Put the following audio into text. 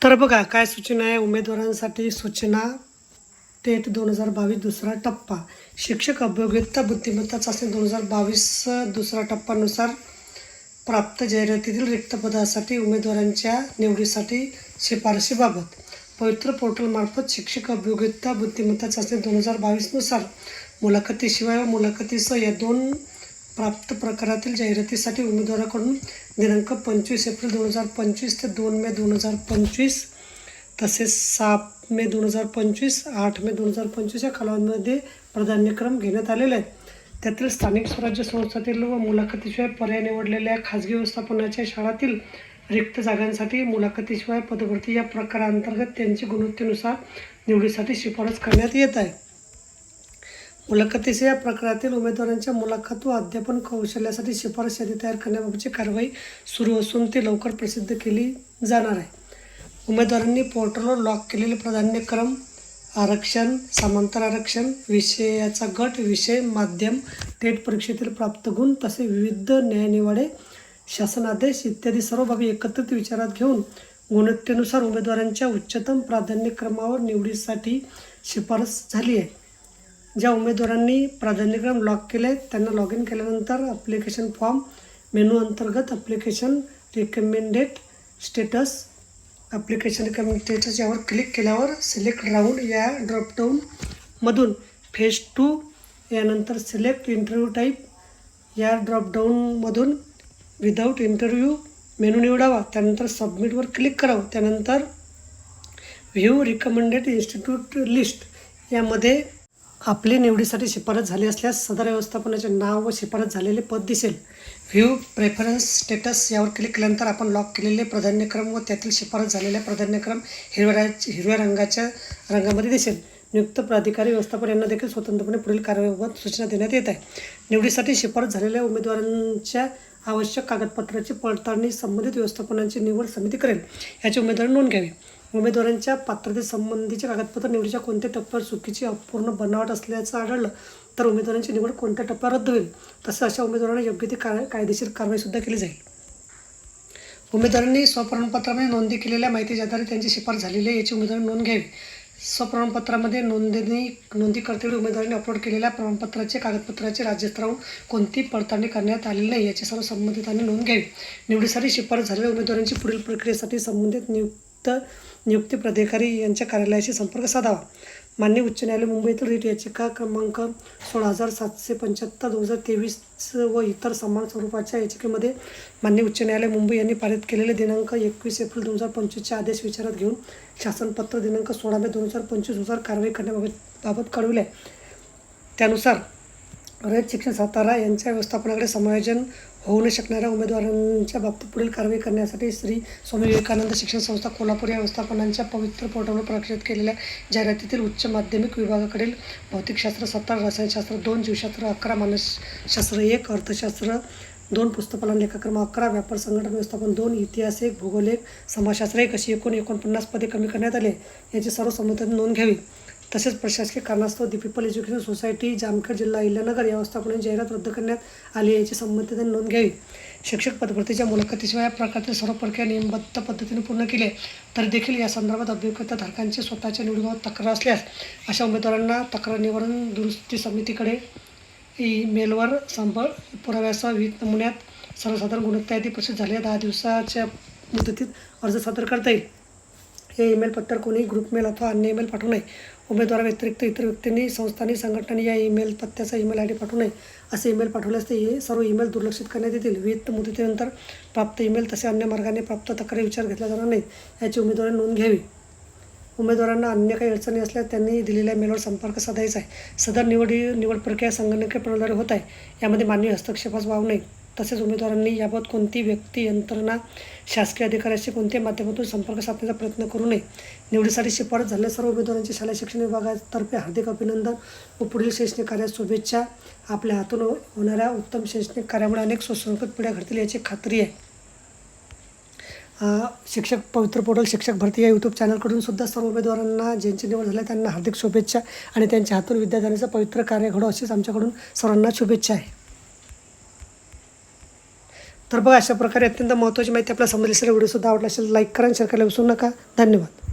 तर बघा काय सूचना आहे? उमेदवारांसाठी सूचना टेट दोन हजार बावीस दुसरा टप्पा. शिक्षक अभियोग्यता बुद्धिमत्ता चाचणी दोन हजार बावीस दुसरा टप्पानुसार प्राप्त जाहिरातीतील रिक्त पदासाठी उमेदवारांच्या निवडीसाठी शिफारशीबाबत पवित्र पोर्टलमार्फत शिक्षक अभियोग्यता बुद्धिमत्ता चाचणी दोन हजार बावीसनुसार मुलाखतीशिवाय व मुलाखतीसह या दोन प्राप्त प्रकारातील जाहिरातीसाठी उमेदवाराकडून दिनांक पंचवीस एप्रिल दोन हजार पंचवीस ते दोन मे दोन हजार पंचवीस तसेच सात मे दोन हजार पंचवीस आठ मे दोन हजार पंचवीस या कालावधीमध्ये प्राधान्यक्रम घेण्यात आलेले आहेत. त्यातील स्थानिक स्वराज्य संस्थातील व मुलाखतीशिवाय पर्याय निवडलेल्या खाजगी व्यवस्थापनाच्या शाळातील रिक्त जागांसाठी मुलाखतीशिवाय पदभरती या प्रकारांतर्गत त्यांची गुणवत्तेनुसार निवडीसाठी शिफारस करण्यात येत आहे. मुलाखतीच्या या प्रकारातील उमेदवारांच्या मुलाखत व अध्यापन कौशल्यासाठी शिफारस यादी तयार करण्याबाबतची कारवाई सुरू असून ती लवकर प्रसिद्ध केली जाणार आहे. उमेदवारांनी पोर्टलवर लॉक केलेले प्राधान्यक्रम आरक्षण समांतर आरक्षण विषयाचा गट विषय माध्यम टेट परीक्षेतील प्राप्त गुण तसे विविध न्यायनिवाडे शासनादेश इत्यादी सर्व बाबी एकत्रित विचारात घेऊन गुणवत्तेनुसार उमेदवारांच्या उच्चतम प्राधान्यक्रमावर निवडीसाठी शिफारस झाली आहे. ज्या उमेदवारांनी प्राधान्यक्रम लॉक केले आहेत त्यांना लॉग इन केल्यानंतर अप्लिकेशन फॉर्म मेनू अंतर्गत application recommended status application recommended status यावर क्लिक केल्यावर सिलेक्ट राऊंड या ड्रॉपडाऊनमधून फेज टू यानंतर सिलेक्ट इंटरव्ह्यू टाईप या ड्रॉपडाऊनमधून विदाऊट इंटरव्ह्यू मेनू निवडावा. त्यानंतर सबमिटवर क्लिक करावं. त्यानंतर व्ह्यू रिकमेंडेड इन्स्टिट्यूट लिस्ट यामध्ये आपली निवडीसाठी शिफारस झाली असल्यास सदर व्यवस्थापनाचे नाव व शिफारस झालेले पद दिसेल. व्ह्यू प्रेफरन्स स्टेटस यावर क्लिक केल्यानंतर आपण लॉक केलेले प्राधान्यक्रम व त्यातील शिफारस झालेल्या प्राधान्यक्रम हिरव्या हिरव्या रंगाच्या रंगामध्ये दिसेल. नियुक्त प्राधिकारी व्यवस्थापन यांना देखील स्वतंत्रपणे पुढील कारवाईबाबत सूचना देण्यात येत आहे. निवडीसाठी शिफारस झालेल्या उमेदवारांच्या आवश्यक कागदपत्राची पडताळणी संबंधित व्यवस्थापनांची निवड समिती करेल. याची उमेदवार नोंद घ्यावी. उमेदवारांच्या पात्रतेसंबंधीचे कागदपत्र निवडीच्या कोणत्या टप्प्यावर चुकीची अपूर्ण बनावट असल्याचं आढळलं तर उमेदवारांची निवड कोणत्या टप्प्यावर रद्द होईल? तसं अशा उमेदवारांना योग्य ती काय कायदेशीर कारवाईसुद्धा केली जाईल. उमेदवारांनी स्वप्रमाणपत्रामध्ये नोंदी केलेल्या माहितीच्या आधारे त्यांची शिफारस झालेली आहे याची उमेदवारी नोंद घ्यावी. स्वप्रमाणपत्रामध्ये नोंदणी नोंदी करतेवेळी उमेदवारांनी अपलोड केलेल्या प्रमाणपत्राचे कागदपत्राचे राज्यस्तरावरून कोणती पडताळणी करण्यात आलेली नाही याची सर्व संबंधितांनी नोंद घ्यावी. निवडीसाठी शिफारस झालेल्या उमेदवारांची पुढील प्रक्रियेसाठी संबंधित नियुक्त नियुक्ती प्राधिकारी यांच्या कार्यालयाशी संपर्क साधावा. मान्य उच्च न्यायालय मुंबईतील रीट याचिका क्रमांक सोळा हजार सातशे पंच्याहत्तर दोन हजार तेवीस व इतर समान स्वरूपाच्या याचिकेमध्ये मान्य उच्च न्यायालय मुंबई यांनी पारित केलेले दिनांक एकवीस एप्रिल दोन हजार पंचवीसचे आदेश विचारात घेऊन शासनपत्र दिनांक सोळा मे दोन हजार पंचवीसनुसार कारवाई करण्याबाबत बाबत कळविले. त्यानुसार रयत शिक्षण सातारा यांच्या व्यवस्थापनाकडे समायोजन होऊ न शकणाऱ्या उमेदवारांच्या बाबतीत पुढील कारवाई करण्यासाठी श्री स्वामी विवेकानंद शिक्षण संस्था कोल्हापूर या व्यवस्थापनांच्या पवित्र पोर्टलवर प्रकाशित केलेल्या जाहिरातीतील उच्च माध्यमिक विभागाकडील भौतिकशास्त्र सत्तर रसायनशास्त्र दोन जीवशास्त्र अकरा मानसशास्त्र एक अर्थशास्त्र दोन पुस्तकपालन लेखाक्रम अकरा व्यापार संघटन व्यवस्थापन दोन इतिहास एक भूगोल एक समाजशास्त्र एक अशी एकूण एकोणपन्नास पदे कमी करण्यात आले याची सर्व संबंधित नोंद घ्यावी. तसेच प्रशासकीय कारणास्तव the people education society Jamkhed जिल्हा इल्यानगर या व्यवस्थापनाची जाहिरात रद्द करण्यात आली याची संबंधित नोंद घ्यावी. शिक्षक पदभरतीच्या मुलाखतीशिवाय या प्रकारचे सर्व प्रक्रिया नियमबद्ध पद्धतीने पूर्ण केली तर तरी देखील या संदर्भात अभियोग्यता स्वतःच्या निवडीबाबत तक्रार असल्यास अशा उमेदवारांना तक्रार निवारण दुरुस्ती समितीकडे ईमेलवर संपर् पुराव्यासह विविध नमुन्यात सर्वसाधारण गुणवत्ता यादी प्रसिद्ध झालेल्या दहा दिवसाच्या मुदतीत अर्ज सादर करता येईल. हे ईमेल पत्त्यावर कोणीही ग्रुप मेल अथवा अन्य ईमेल पाठवू नये. उमेदवाराव्यतिरिक्त इतर व्यक्तींनी संस्थांनी संघटनांनी या ईमेल पत्त्याचा ईमेल आय डी पाठवू नये. असे ईमेल पाठवल्यास ते हे सर्व ईमेल दुर्लक्षित करण्यात येतील. विविध मुदतीनंतर प्राप्त ईमेल तसे अन्य मार्गाने प्राप्त तक्रारी विचार घेतला जाणार नाही याची उमेदवारी नोंद घ्यावी. उमेदवारांना अन्य काही अडचणी असल्यास त्यांनी दिलेल्या मेलवर संपर्क साधायचा आहे. सदर निवडी निवड प्रक्रिया संगणकीय प्रणालीद्वारे होत आहे. यामध्ये मानवी हस्तक्षेपास वाव नाही तसेच उमेदवारांनी याबाबत कोणती व्यक्ती यंत्रणा शासकीय अधिकाऱ्याशी कोणत्या माध्यमातून संपर्क साधण्याचा प्रयत्न करू नये? निवडीसाठी शिफारस झालेल्या सर्व उमेदवारांचे शालेय शिक्षण विभागातर्फे हार्दिक अभिनंदन व पुढील शैक्षणिक कार्यात शुभेच्छा. आपल्या हातून होणाऱ्या उत्तम शैक्षणिक कार्यामुळे अनेक सुसंस्कृत पिढ्या घडतील याची खात्री आहे. शिक्षक पवित्र पोर्टल शिक्षक भरती या यूट्यूब चॅनलकडून सुद्धा सर्व उमेदवारांना ज्यांची निवड झाली आहे त्यांना हार्दिक शुभेच्छा आणि त्यांच्या हातून विद्यार्थ्यांचं पवित्र कार्य घडो अशीच आमच्याकडून सर्वांना शुभेच्छा आहे. तर बघा अशा प्रकारे अत्यंत महत्त्वाची माहिती आपल्याला समजली असेल व्हिडिओसुद्धा आवडला असेल लाईक करा शेअर करायला विसरू नका. धन्यवाद.